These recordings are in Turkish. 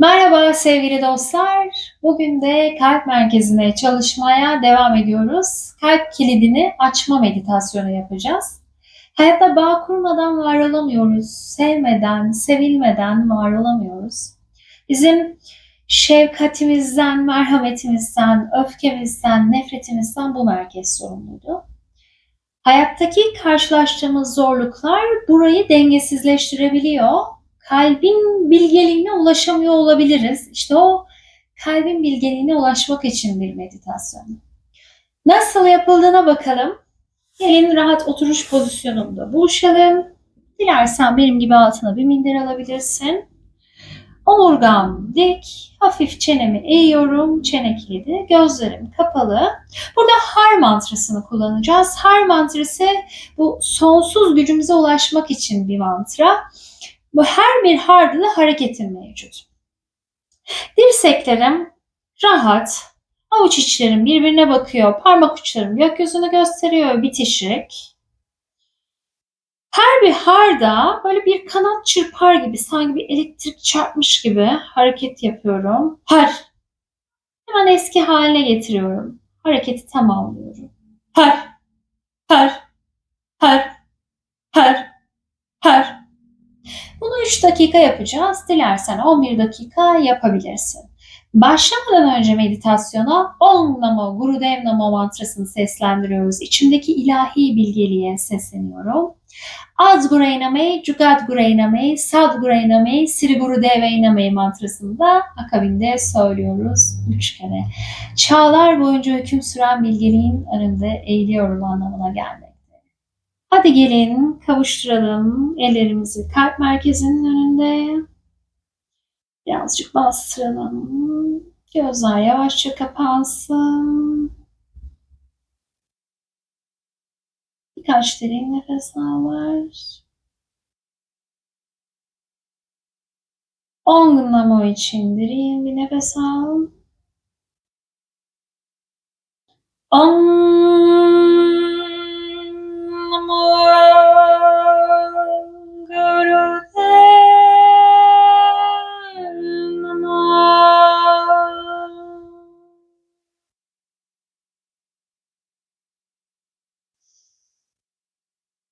Merhaba sevgili dostlar. Bugün de kalp merkezinde çalışmaya devam ediyoruz. Kalp kilidini açma meditasyonu yapacağız. Hayatta bağ kurmadan var olamıyoruz. Sevmeden, sevilmeden var olamıyoruz. Bizim şefkatimizden, merhametimizden, öfkemizden, nefretimizden bu merkez sorumluydu. Hayattaki karşılaştığımız zorluklar burayı dengesizleştirebiliyor kalbin bilgeliğine ulaşamıyor olabiliriz. İşte o kalbin bilgeliğine ulaşmak için bir meditasyon. Nasıl yapıldığına bakalım. Gelin rahat oturuş pozisyonunda buluşalım. Dilersen benim gibi altına bir minder alabilirsin. Omurgam dik, hafif çenemi eğiyorum, çene kilidi, gözlerim kapalı. Burada har mantrasını kullanacağız. Har mantrası bu sonsuz gücümüze ulaşmak için bir mantra. Bu her bir harda da hareketin mevcut. Dirseklerim rahat, avuç içlerim birbirine bakıyor, parmak uçlarım gökyüzünü gösteriyor bitişik. Her bir harda böyle bir kanat çırpar gibi sanki bir elektrik çarpmış gibi hareket yapıyorum. Har. Hemen eski haline getiriyorum. Hareketi tamamlıyorum. Har. Har. Har. Har. Bunu 3 dakika yapacağız. Dilersen 11 dakika yapabilirsin. Başlamadan önce meditasyona Om Namo Gurudev Namo mantrasını seslendiriyoruz. İçimdeki ilahi bilgeliğe sesleniyorum. Ad Gureyname, Jugat Gureyname, Sad Gureyname, Sri Gurudev mantrasını da akabinde söylüyoruz üç kere. Çağlar boyunca hüküm süren bilgeliğin önünde eğiliyorum anlamına gelmek. Hadi gelin kavuşturalım ellerimizi kalp merkezinin önünde. Birazcık bastıralım. Gözler yavaşça kapansın. Birkaç derin nefes al ver. On namo için derin bir nefes al.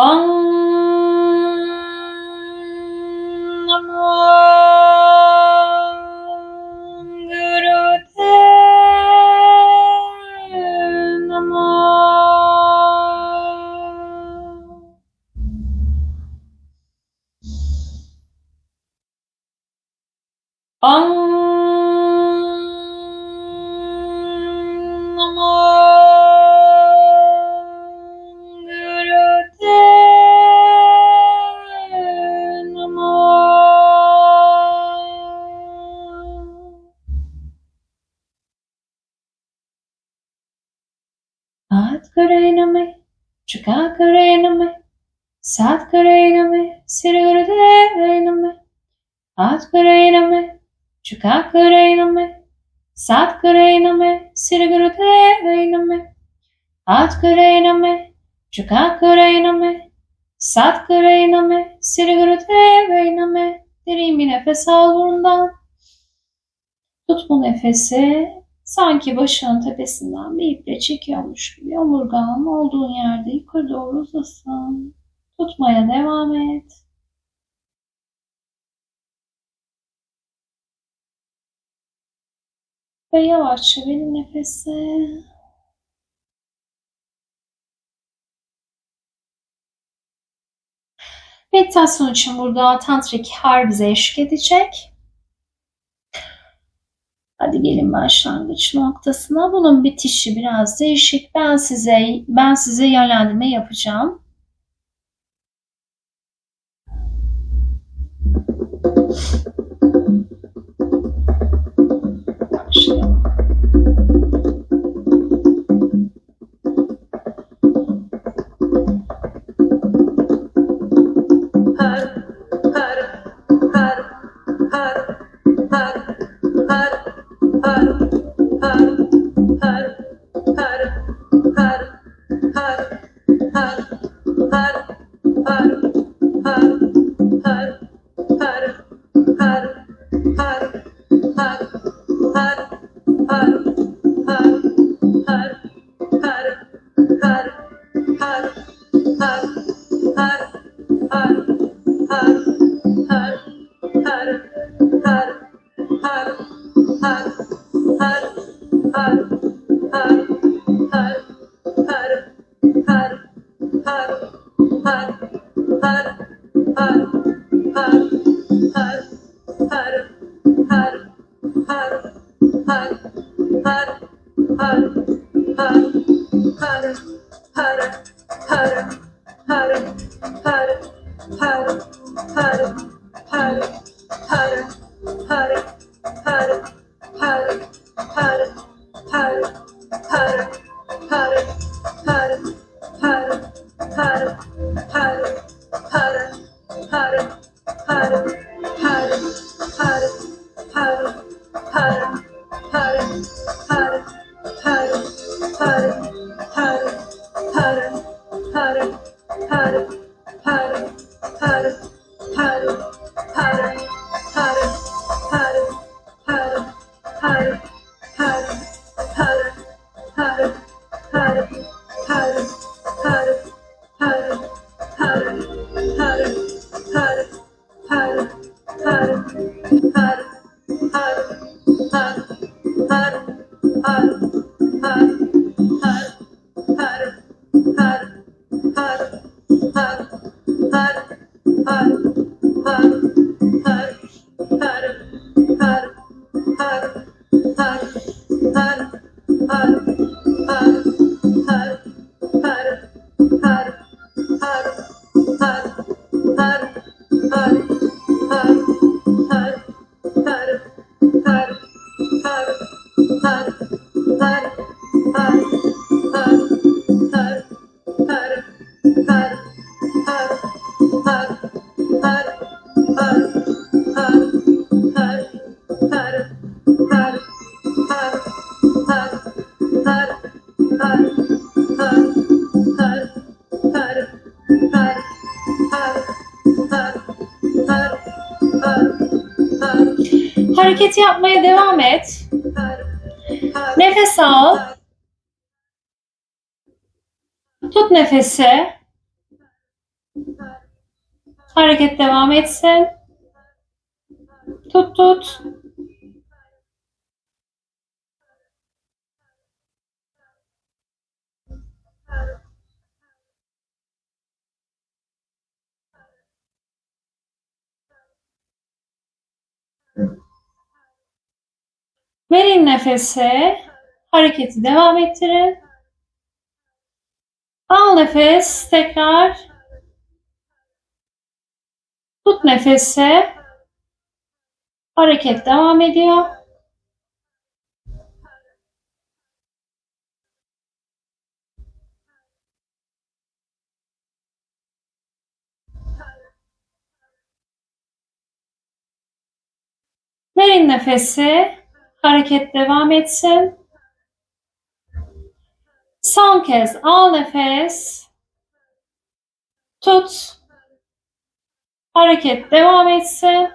Om Satkarename, Chakakarename, Satkarename, Sirigurudevename, Atkarename, Chakakarename, Satkarename, Sirigurudevename, Atkarename, Chakakarename, Satkarename, Sirigurudevename. Derin bir nefes al burundan. Tut bu nefesi Sanki başının tepesinden bir iple çekiyormuş gibi omurgan olduğun yerde yukarı doğru uzasın. Tutmaya devam et. Ve yavaşça verin nefesi. Meditasyon için burada tantrik har bize eşlik edecek. Hadi gelin başlangıç noktasına. Bunun bitişi biraz değişik. Ben size ben size yönlendirme yapacağım. har har har. Hutter, hutter, hutter, hutter, hutter. para, para. Hareketi yapmaya devam et. Nefes al. Tut nefesi. Hareket devam etsin. Tut tut. Verin nefesi. Hareketi devam ettirin. Al nefes. Tekrar. Tut nefesi. Hareket devam ediyor. Verin nefesi. Hareket devam etsin. Son kez al nefes. Tut. Hareket devam etsin.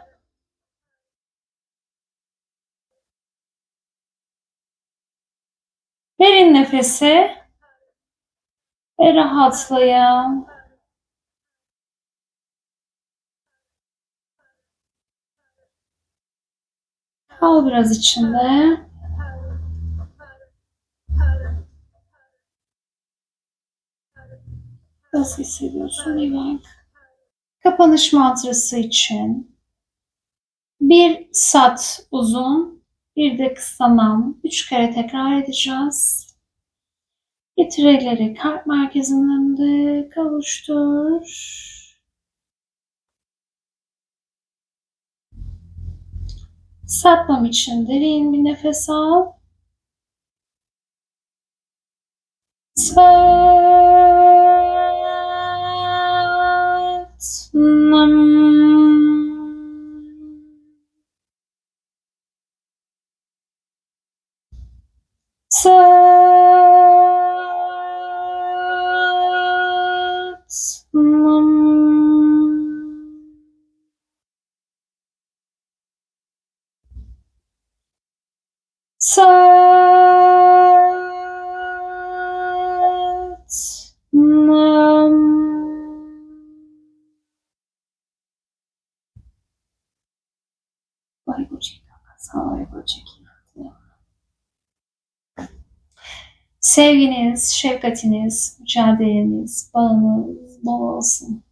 Verin nefesi ve rahatlayın. Kal biraz içinde. Nasıl hissediyorsun? Bak. Kapanış mantrası için bir sat uzun, bir de kısa nam. Üç kere tekrar edeceğiz. Getir elleri kalp merkezinin önünde kavuştur. Satmam için derin bir nefes al. Satnam. Satnam. Havayı böyle çekin. Sevginiz, şefkatiniz, mücadeleniz, bağınız bol olsun.